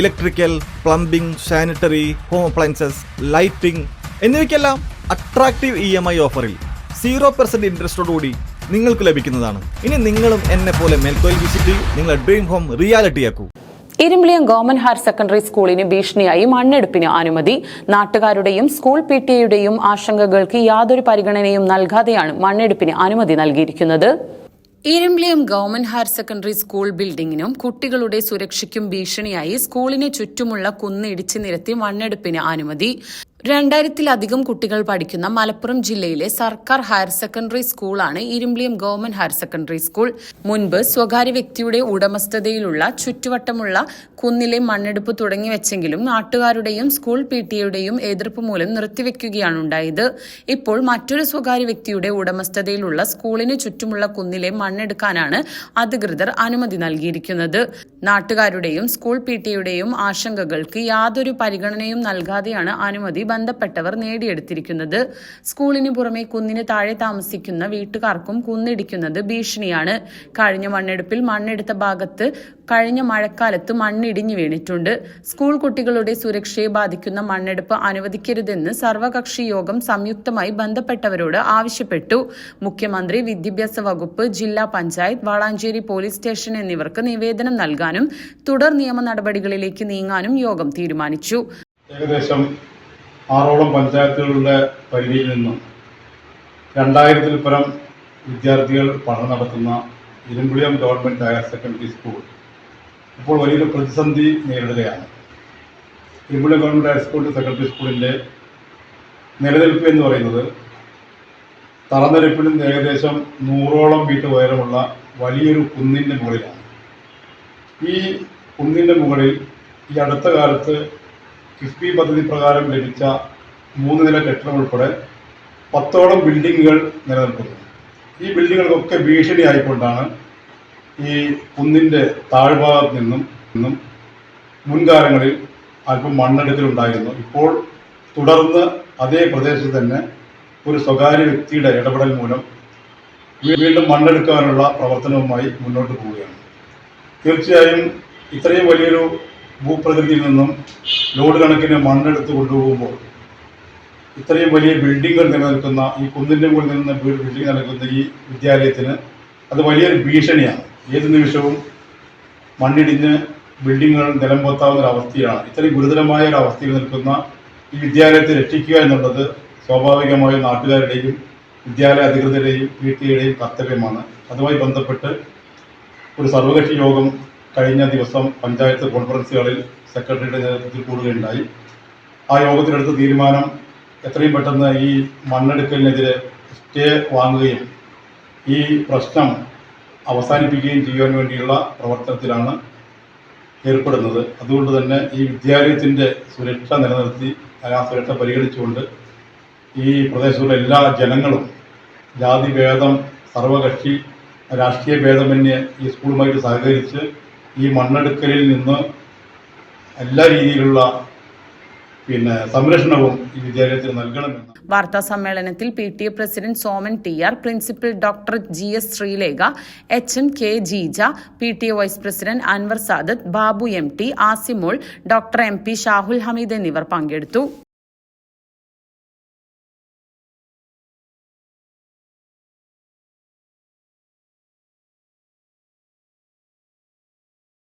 Electrical plumbing sanitary home appliances lighting എന്നിവയ്ക്കെല്ലാം attractive E M I ഓഫറിൽ zero percent ഇൻട്രസ്റ്റോടുകൂടി നിങ്ങൾക്ക് ലഭിക്കുന്നതാണ്. ഇനി നിങ്ങളും എന്നെ പോലെ മേൽക്കോയിൽ വിസിറ്റ് ചെയ്യൂ. നിങ്ങളുടെ ഡ്രീം ഹോം റിയാലിറ്റിയാക്കൂ ഇരുമ്പിളിയം ഗവൺമെന്റ് ഹയർ സെക്കൻഡറി സ്കൂളിന് ഭീഷണിയായി മണ്ണെടുപ്പിന് അനുമതി. നാട്ടുകാരുടെയും സ്കൂൾ പി ടി എയുടെയും ആശങ്കകൾക്ക് യാതൊരു പരിഗണനയും നൽകാതെയാണ് മണ്ണെടുപ്പിന് അനുമതി നൽകിയിരിക്കുന്നത്. Irumbiliyam government higher secondary school ബിൽഡിംഗിനും കുട്ടികളുടെ സുരക്ഷയ്ക്കും ഭീഷണിയായി സ്കൂളിന് ചുറ്റുമുള്ള കുന്ന് ഇടിച്ചു നിരത്തി മണ്ണെടുപ്പിന് അനുമതി. രണ്ടായിരത്തിലധികം കുട്ടികൾ പഠിക്കുന്ന മലപ്പുറം ജില്ലയിലെ സർക്കാർ ഹയർ സെക്കൻഡറി സ്കൂളാണ് Irumbiliyam government higher secondary school. മുൻപ് സ്വകാര്യ വ്യക്തിയുടെ ഉടമസ്ഥതയിലുള്ള ചുറ്റുവട്ടമുള്ള കുന്നിലെ മണ്ണെടുപ്പ് തുടങ്ങി വെച്ചെങ്കിലും നാട്ടുകാരുടെയും സ്കൂൾ പി ടിയുടെയും എതിർപ്പ് മൂലം നിർത്തിവെക്കുകയാണ് ഉണ്ടായത്. ഇപ്പോൾ മറ്റൊരു സ്വകാര്യ വ്യക്തിയുടെ ഉടമസ്ഥതയിലുള്ള സ്കൂളിന് ചുറ്റുമുള്ള കുന്നിലെ മണ്ണെടുക്കാനാണ് അധികൃതർ അനുമതി നൽകിയിരിക്കുന്നത്. നാട്ടുകാരുടെയും സ്കൂൾ പി ടിയുടെയും ആശങ്കകൾക്ക് യാതൊരു പരിഗണനയും നൽകാതെയാണ് അനുമതി ബന്ധപ്പെട്ടവർ നേടിയെടുത്തിരിക്കുന്നത്. സ്കൂളിന് പുറമെ കുന്നിന് താഴെ താമസിക്കുന്ന വീട്ടുകാർക്കും കുന്നിടിക്കുന്നത് ഭീഷണിയാണ്. കഴിഞ്ഞ മണ്ണെടുപ്പിൽ മണ്ണെടുത്ത ഭാഗത്ത് കഴിഞ്ഞ മഴക്കാലത്ത് മണ്ണിടിഞ്ഞു വീണിട്ടുണ്ട്. സ്കൂൾ കുട്ടികളുടെ സുരക്ഷയെ ബാധിക്കുന്ന മണ്ണെടുപ്പ് അനുവദിക്കരുതെന്ന് സർവകക്ഷി യോഗം സംയുക്തമായി ബന്ധപ്പെട്ടവരോട് ആവശ്യപ്പെട്ടു. മുഖ്യമന്ത്രി വിദ്യാഭ്യാസ വകുപ്പ് ജില്ലാ പഞ്ചായത്ത് വളാഞ്ചേരി പോലീസ് സ്റ്റേഷൻ എന്നിവർക്ക് നിവേദനം നൽകാനും തുടർ നിയമ നടപടികളിലേക്ക് നീങ്ങാനും യോഗം തീരുമാനിച്ചു. ഏകദേശം ആറോളം പഞ്ചായത്തുകളുടെ പരിധിയിൽ നിന്നും രണ്ടായിരത്തിൽ പരം വിദ്യാർത്ഥികൾ പഠനം നടത്തുന്ന Irumbuliyam government higher secondary school ഇപ്പോൾ വലിയൊരു പ്രതിസന്ധി നേരിടുകയാണ്. Irumbuliyam government higher school secondary സ്കൂളിന്റെ നിലനിൽപ്പ് എന്ന് പറയുന്നത് തറനിരപ്പിലും ഏകദേശം നൂറോളം മീറ്റർ ഉയരമുള്ള വലിയൊരു കുന്നിന്റെ മുകളിലാണ്. ഈ കുന്നിന്റെ മുകളിൽ ഈ അടുത്ത കാലത്ത് കിഫ്ബി പദ്ധതി പ്രകാരം ലഭിച്ച മൂന്ന് നില കെട്ടിടം ഉൾപ്പെടെ പത്തോളം ബിൽഡിങ്ങുകൾ നിലനിൽക്കുന്നു. ഈ ബിൽഡിങ്ങുകൾക്കൊക്കെ ഭീഷണിയായിക്കൊണ്ടാണ് ഈ കുന്നിന്റെ താഴ്ഭാഗത്ത് നിന്നും നിന്നും മുൻകാലങ്ങളിൽ അല്പം മണ്ണെടുക്കലുണ്ടായിരുന്നു. ഇപ്പോൾ തുടർന്ന് അതേ പ്രദേശത്ത് തന്നെ ഒരു സ്വകാര്യ വ്യക്തിയുടെ ഇടപെടൽ മൂലം വീണ്ടും മണ്ണെടുക്കാനുള്ള പ്രവർത്തനവുമായി മുന്നോട്ട് പോവുകയാണ്. തീർച്ചയായും ഇത്രയും വലിയൊരു ഭൂപ്രകൃതിയിൽ നിന്നും ലോഡ് കണക്കിന് മണ്ണെടുത്ത് കൊണ്ടുപോകുമ്പോൾ ഇത്രയും വലിയ ബിൽഡിങ്ങുകൾ നിലനിൽക്കുന്ന ഈ കുന്നിന്റെ മുകളിൽ നിന്ന് ബിൽഡിംഗ് നിലനിൽക്കുന്ന ഈ വിദ്യാലയത്തിന് അത് വലിയൊരു ഭീഷണിയാണ്. ഏത് നിമിഷവും മണ്ണിടിഞ്ഞ് ബിൽഡിങ്ങുകൾ നിലംപൊത്താവുന്ന ഒരു അവസ്ഥയാണ് ഇത്രയും ഗുരുതരമായ ഒരു അവസ്ഥയിൽ നിൽക്കുന്ന ഈ വിദ്യാലയത്തെ രക്ഷിക്കുക എന്നുള്ളത് സ്വാഭാവികമായും നാട്ടുകാരുടെയും വിദ്യാലയ അധികൃതരുടെയും പി കർത്തവ്യമാണ്. അതുമായി ബന്ധപ്പെട്ട് ഒരു സർവകക്ഷി യോഗം കഴിഞ്ഞ ദിവസം പഞ്ചായത്ത് കോൺഫറൻസുകളിൽ സെക്രട്ടറിയുടെ നേതൃത്വത്തിൽ കൂടുകയുണ്ടായി. ആ യോഗത്തിലെടുത്ത തീരുമാനം എത്രയും പെട്ടെന്ന് ഈ മണ്ണെടുക്കലിനെതിരെ സ്റ്റേ വാങ്ങുകയും ഈ പ്രശ്നം അവസാനിപ്പിക്കുകയും ചെയ്യുവാൻ വേണ്ടിയുള്ള പ്രവർത്തനത്തിലാണ് ഏർപ്പെടുന്നത്. അതുകൊണ്ട് തന്നെ ഈ വിദ്യാലയത്തിന്റെ സുരക്ഷ നിലനിർത്തി ആ സുരക്ഷ പരിഗണിച്ചുകൊണ്ട് ഈ പ്രദേശത്തുള്ള എല്ലാ ജനങ്ങളും ജാതി ഭേദം സർവകക്ഷി രാഷ്ട്രീയ ഭേദമന്യേ ഈ സ്കൂളുമായിട്ട് സഹകരിച്ച് ഈ മണ്ണെടുക്കലിൽ നിന്ന് എല്ലാ രീതിയിലുള്ള പിന്നെ സംരക്ഷണവും ഈ വിദ്യാലയത്തിന് നൽകണമെന്ന്. വാർത്താ സമ്മേളനത്തിൽ P T A president Soman T R principal doctor G S Sreelekha H M K Jeeja P T A vice president Anvar Sadath Babu M T Asimol doctor M P Shahul Hameed എന്നിവർ പങ്കെടുത്തു.